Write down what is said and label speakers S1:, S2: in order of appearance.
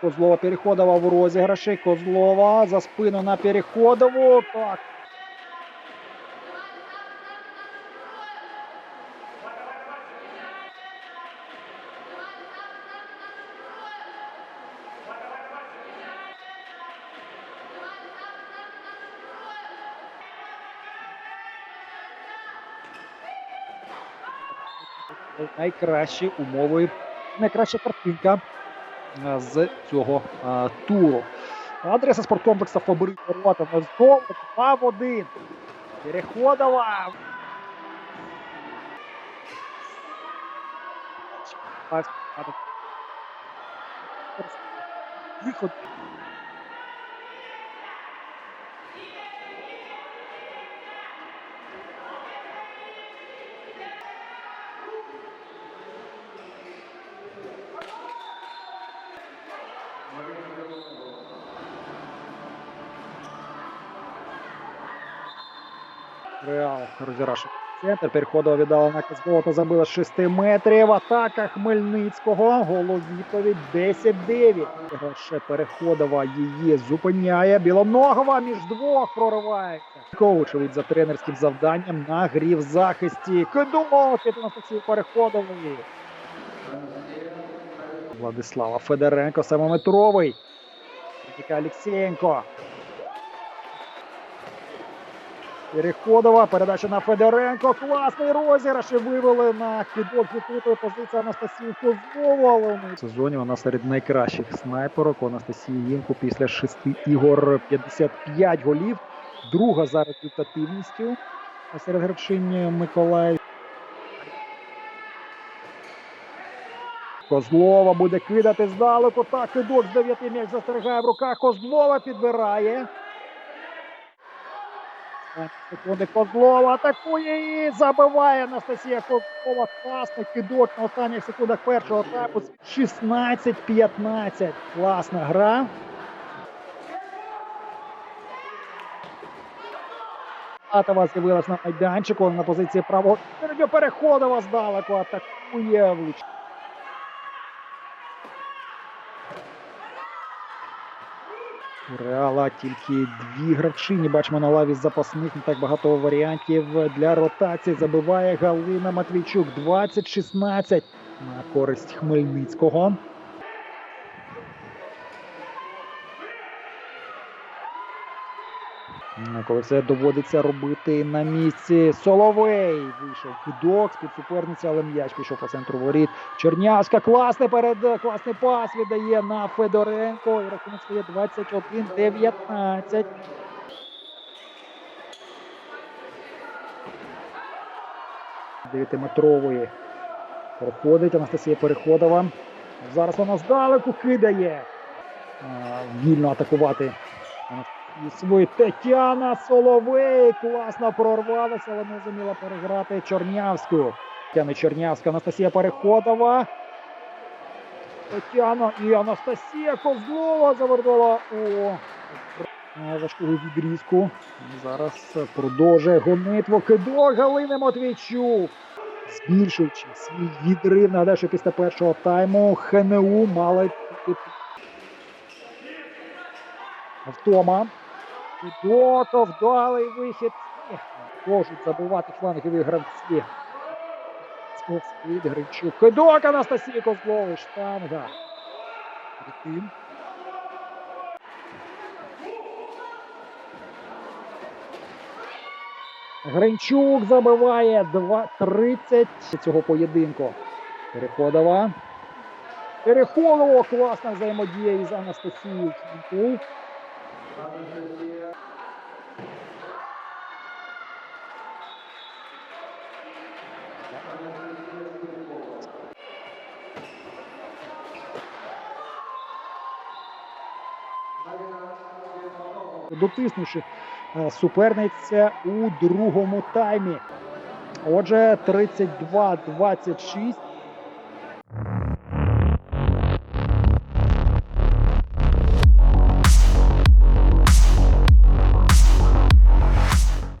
S1: Козлова Переходова в розіграші. Козлова за спину на Переходову. Так. Найкращі умови, найкраща картинка з цього а, туру. Адреса спорткомплексу Фабрик Ворота знову 2-1. Переходова. Виход. Реал розіграшив. Центр переходу віддала на Козлова забила з 6 метрів. Атака Хмельницького. Голу відповідь 10-9. Ще переходова її зупиняє. Білоногова між двох проривається. Коучевич за тренерським завданням на грі в захисті. Кидок від Анастасії Переходової. Владислава Федоренко, самометровий. Ніка Олексєєнко. Переходова, передача на Федоренко. Класний розіграш і вивели на кидок відкритої позиції Анастасію Козлову. Але в сезоні вона серед найкращих снайперок. У Анастасії Єнко після шести ігор 55 голів. Друга за результативністю серед гравчинь Миколаїв. Козлова буде кидати здалеку. Так, кидок з 9 м'яч застерігає в руках. Козлова підбирає. Секунди Козлова атакує і забиває Анастасія Козлова. Класний кидок на останніх секундах першого етапу. 16-15. Класна гра. Атова з'явилась на майданчику на позиції правого. Переходова здалеку атакує влуч. У Реала тільки дві гравчині. Бачимо на лаві запасних. Не так багато варіантів для ротації. Забиває Галина Матвійчук. 20-16 на користь Хмельницького. Коли все доводиться робити на місці. Соловей вийшов кидок з-під суперниці, але м'яч пішов по центру воріт. Чернявська класний перед класний пас віддає на Федоренко. І рахунок стає 21-19. Дев'ятиметрової проходить Анастасія Переходова. Зараз вона здалеку кидає. Вільно атакувати свій Тетяна Соловей класно прорвалася, але не зуміла переграти Чорнявську. Тетяна Чорнявська, Анастасія Переходова. Тетяна і Анастасія Козлова завернула у важку відрізку. Зараз продовжує гонитву кидок Галини Матвійчук. Збільшуючи свій відрив. Нагадаю, що після першого тайму ХНУ мали втома. Кидок, вдалий вихід. Можуть забивати флангові гравці. Сковський, Гринчук. Кидок Анастасії Козлової. Штанга. Рятин. Гринчук забиває 2-30 цього поєдинку. Переходова. Переходова. Класна взаємодія із Анастасією дотиснувши е, суперниця у другому таймі. Отже, 32-26